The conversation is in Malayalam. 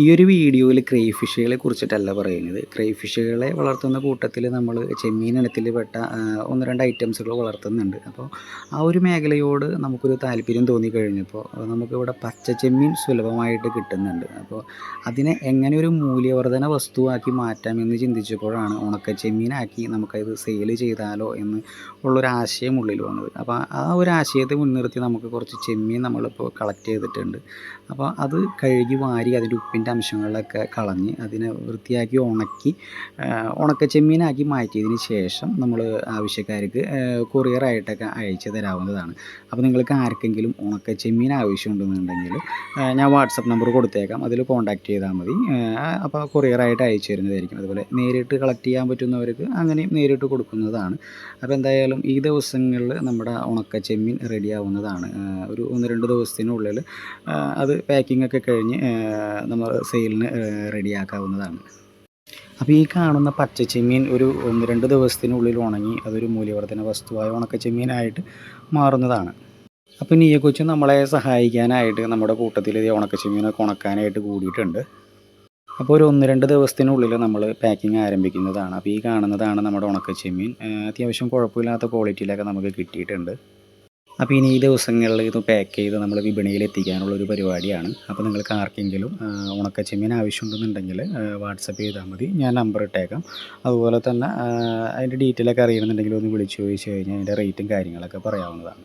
ഈ ഒരു വീഡിയോയിൽ ക്രേ ഫിഷുകളെ കുറിച്ചിട്ടല്ല പറയുന്നത്. ക്രേ ഫിഷുകളെ വളർത്തുന്ന കൂട്ടത്തിൽ നമ്മൾ ചെമ്മീൻ ഇനത്തിൽ പെട്ട ഒന്ന് രണ്ട് ഐറ്റംസുകൾ വളർത്തുന്നുണ്ട്. അപ്പോൾ ആ ഒരു മേഖലയോട് നമുക്കൊരു താല്പര്യം തോന്നിക്കഴിഞ്ഞപ്പോൾ നമുക്കിവിടെ പച്ച ചെമ്മീൻ സുലഭമായിട്ട് കിട്ടുന്നുണ്ട്. അപ്പോൾ അതിനെ എങ്ങനെ ഒരു മൂല്യവർധന വസ്തുവാക്കി മാറ്റാമെന്ന് ചിന്തിച്ചപ്പോഴാണ് ഉണക്ക ചെമ്മീനാക്കി നമുക്കത് സെയിൽ ചെയ്താലോ എന്ന് ഉള്ളൊരു ആശയം ഉള്ളിൽ വന്നത്. അപ്പോൾ ആ ഒരു ആശയത്തെ മുൻനിർത്തി നമുക്ക് കുറച്ച് ചെമ്മീൻ നമ്മളിപ്പോൾ കളക്ട് ചെയ്തിട്ടുണ്ട്. അപ്പോൾ അത് കഴുകി വാരി അതിന്റെ ഉപ്പിന്റെ അംശങ്ങളൊക്കെ കളഞ്ഞ് അതിനെ വൃത്തിയാക്കി ഉണക്കി ഉണക്ക ചെമ്മീനാക്കി മാറ്റിയതിന് ശേഷം നമ്മൾ ആവശ്യക്കാർക്ക് കൊറിയറായിട്ടൊക്കെ അയച്ചു തരാവുന്നതാണ്. അപ്പോൾ നിങ്ങൾക്ക് ആർക്കെങ്കിലും ഉണക്ക ചെമ്മീൻ ആവശ്യമുണ്ടെന്നുണ്ടെങ്കിൽ ഞാൻ വാട്സപ്പ് നമ്പർ കൊടുത്തേക്കാം. അതിൽ കോൺടാക്റ്റ് ചെയ്താൽ മതി. അപ്പോൾ കൊറിയറായിട്ട് അയച്ചു തരുന്നതായിരിക്കും. അതുപോലെ നേരിട്ട് കളക്ട് ചെയ്യാൻ പറ്റുന്നവർക്ക് അങ്ങനെയും നേരിട്ട് കൊടുക്കുന്നതാണ്. അപ്പോൾ എന്തായാലും ഈ ദിവസങ്ങളിൽ നമ്മുടെ ഉണക്ക ചെമ്മീൻ റെഡി ആവുന്നതാണ് ഒരു ഒന്ന് രണ്ട് ദിവസത്തിനുള്ളിൽ അത് പാക്കിംഗ് ഒക്കെ കഴിഞ്ഞ് നമ്മൾ സെയിലിന് റെഡിയാക്കാവുന്നതാണ് അപ്പോൾ ഈ കാണുന്ന പച്ച ചെമ്മീൻ ഒരു ഒന്ന് രണ്ട് ദിവസത്തിനുള്ളിൽ ഉണങ്ങി അതൊരു മൂല്യവർദ്ധന വസ്തുവായ ഉണക്ക ചെമ്മീനായിട്ട് മാറുന്നതാണ് അപ്പോൾ നീയെക്കുറിച്ച് നമ്മളെ സഹായിക്കാനായിട്ട് നമ്മുടെ കൂട്ടത്തിൽ ഈ ഉണക്ക ചെമ്മീനൊക്കെ ഉണക്കാനായിട്ട് കൂടിയിട്ടുണ്ട്. അപ്പോൾ ഒരു ഒന്ന് രണ്ട് ദിവസത്തിനുള്ളിൽ നമ്മൾ പാക്കിംഗ് ആരംഭിക്കുന്നതാണ്. അപ്പോൾ ഈ കാണുന്നതാണ് നമ്മുടെ ഉണക്ക ചെമ്മീൻ അത്യാവശ്യം കുഴപ്പമില്ലാത്ത ക്വാളിറ്റിയിലൊക്കെ നമുക്ക് കിട്ടിയിട്ടുണ്ട്. അപ്പോൾ ഇനി ഈ ദിവസങ്ങളിൽ ഇത് പാക്ക് ചെയ്ത് നമ്മൾ വിപണിയിൽ എത്തിക്കാനുള്ള ഒരു പരിപാടിയാണ്. അപ്പോൾ നിങ്ങൾക്ക് ആർക്കെങ്കിലും ഉണക്കച്ചെമ്മീൻ ഉണക്ക ചെമ്മീൻ ആവശ്യമുണ്ടെന്നുണ്ടെങ്കിൽ വാട്സപ്പ് ചെയ്താൽ മതി. ഞാൻ നമ്പർ ഇട്ടേക്കാം. അതുപോലെ തന്നെ അതിന്റെ ഡീറ്റെയിലൊക്കെ അറിയണമെന്നുണ്ടെങ്കിൽ ഒന്ന് വിളിച്ചു ചോദിച്ചു കഴിഞ്ഞാൽ അതിന്റെ റേറ്റും കാര്യങ്ങളൊക്കെ പറയാവുന്നതാണ്.